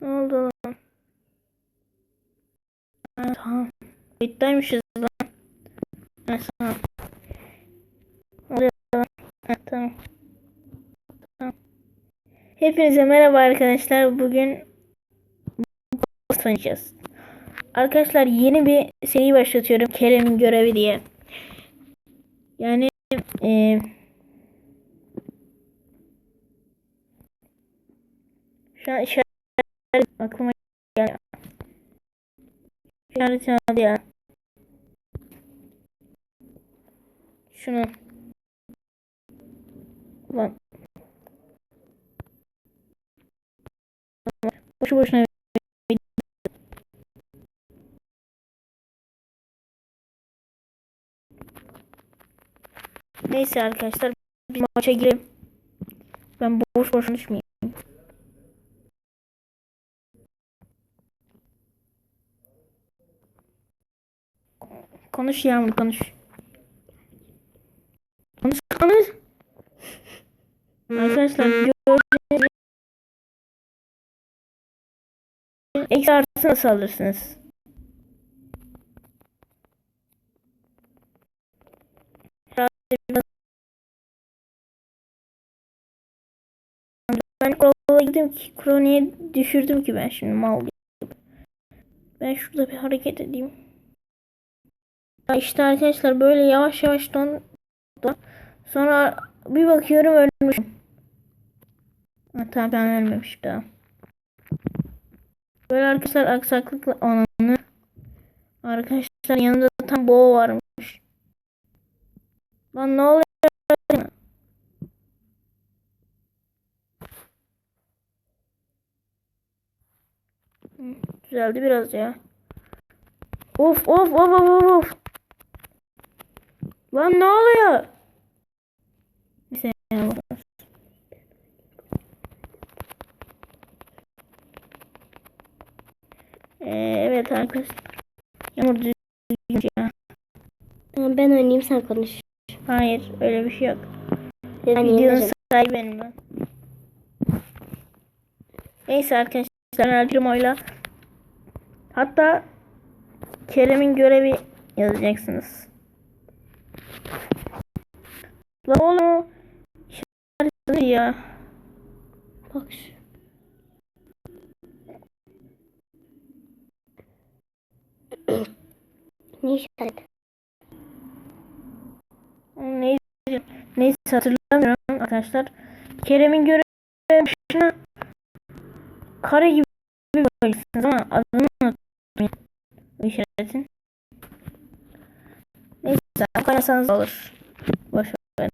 Ne oldu lan? Ha, tamam. Bittiymişiz lan. Ha, tamam. Tamam. Hepinize merhaba arkadaşlar. Bugün oynayacağız. Arkadaşlar yeni bir seri başlatıyorum. Kerem'in görevi diye. Yani eee şu an işaret aklıma gel. İşaretin adı ya. Şunu. Ulan. Boşu boşuna Neyse arkadaşlar bir maça girelim. Ben boş boş konuşmayayım. Konuş Yağmur konuş. Konuş konuş. Arkadaşlar gördüğünüz gibi eksi artı nasıl alırsınız? Ben Crow'la gittim ki Crow niye düşürdüm ki ben şimdi mal gibi. Ben şurada bir hareket edeyim. İşte arkadaşlar böyle yavaş yavaş don, don. Sonra bir bakıyorum ölmüşüm. Ha, tamam ben ölmemiş daha. Böyle arkadaşlar aksaklıkla ananı. Arkadaşlar yanında tam boğa varmış. Lan ne oluyor? Düzeldi biraz ya. Of of of of of. Lan ne oluyor? Neyse. Ee, evet arkadaşlar. Yağmur düzgün ya. Tamam ben oynayayım sen konuş. Hayır öyle bir şey yok. Ben Videonun yeneceğim. sahibi benim ben. Neyse arkadaşlar Ömer Primo'yla hatta Kerem'in görevi yazacaksınız. Lan oğlum işaretli ya. Bak şu. ne işaret? Neyse, neyse hatırlamıyorum arkadaşlar. Kerem'in görevi başına kare gibi bakacaksınız ama adını unutmayın. Bu işaretin. Neyse koyarsanız olur. Boş ver.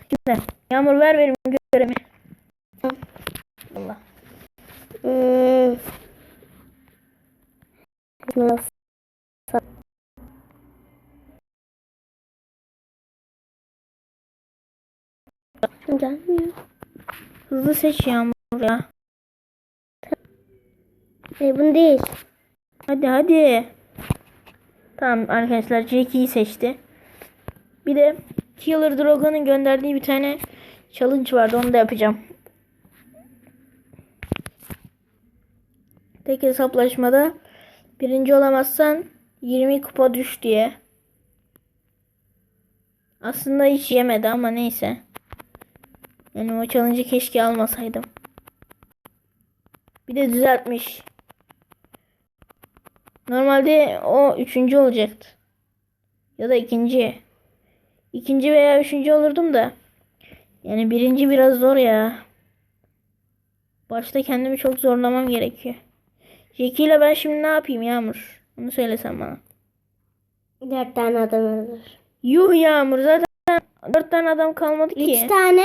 Şimdi Yağmur ver benim görevimi. Allah. Hmm. Nasıl? Gelmiyor. Hızlı seç Yağmur ya. E bunu değil. Hadi hadi. Tamam arkadaşlar Jackie'yi seçti. Bir de Killer Drogo'nun gönderdiği bir tane challenge vardı onu da yapacağım. Tek hesaplaşmada birinci olamazsan 20 kupa düş diye. Aslında hiç yemedi ama neyse. Yani o challenge'ı keşke almasaydım. Bir de düzeltmiş. Normalde o üçüncü olacaktı. Ya da ikinci. İkinci veya üçüncü olurdum da. Yani birinci biraz zor ya. Başta kendimi çok zorlamam gerekiyor. Jackie ile ben şimdi ne yapayım Yağmur? Onu söylesen bana. Dört tane adam öldür. Yuh Yağmur zaten dört tane adam kalmadı ki. Üç tane.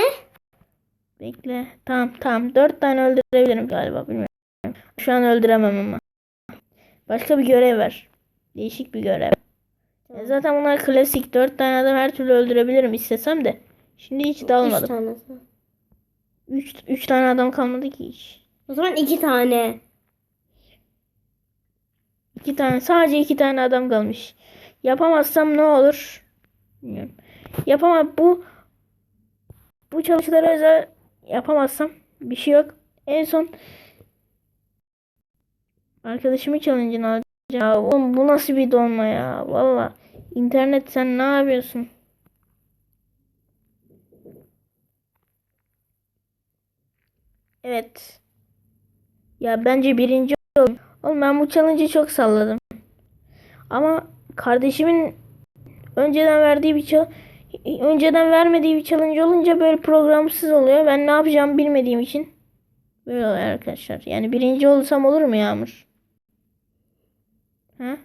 Bekle. Tamam tamam. Dört tane öldürebilirim galiba bilmiyorum. Şu an öldüremem ama. Başka bir görev var. Değişik bir görev. Ya Zaten bunlar klasik. Dört tane adam her türlü öldürebilirim istesem de. Şimdi hiç Üç dalmadım. tane. Üç, üç tane adam kalmadı ki hiç. O zaman iki tane. İki tane. Sadece iki tane adam kalmış. Yapamazsam ne olur? Bilmiyorum. Yapamam. Bu bu çalışmaları özel yapamazsam bir şey yok. En son Arkadaşımı challenge'ını alacağım. Ya oğlum bu nasıl bir donma ya? Valla. İnternet sen ne yapıyorsun? Evet. Ya bence birinci oldum. Oğlum ben bu challenge'ı çok salladım. Ama kardeşimin önceden verdiği bir önceden vermediği bir challenge olunca böyle programsız oluyor. Ben ne yapacağımı bilmediğim için böyle oluyor arkadaşlar. Yani birinci olsam olur mu Yağmur? Ha?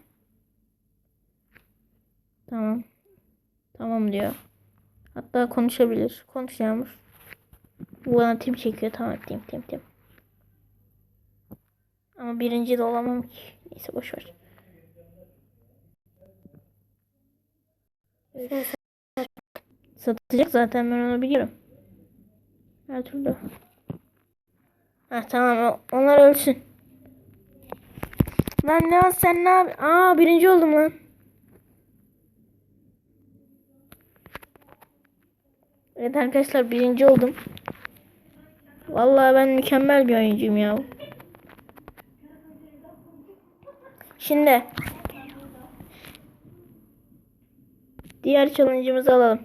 Tamam. Tamam diyor. Hatta konuşabilir. Konuş Yağmur. Bana tim çekiyor. Tamam tim tim tim. Ama birinci de olamam ki. Neyse boş ver. Satacak zaten ben onu biliyorum. Her türlü. Ha tamam onlar ölsün. Lan ne sen ne yap? Aa birinci oldum lan. Evet arkadaşlar birinci oldum. Vallahi ben mükemmel bir oyuncuyum ya. Şimdi diğer challenge'ımızı alalım.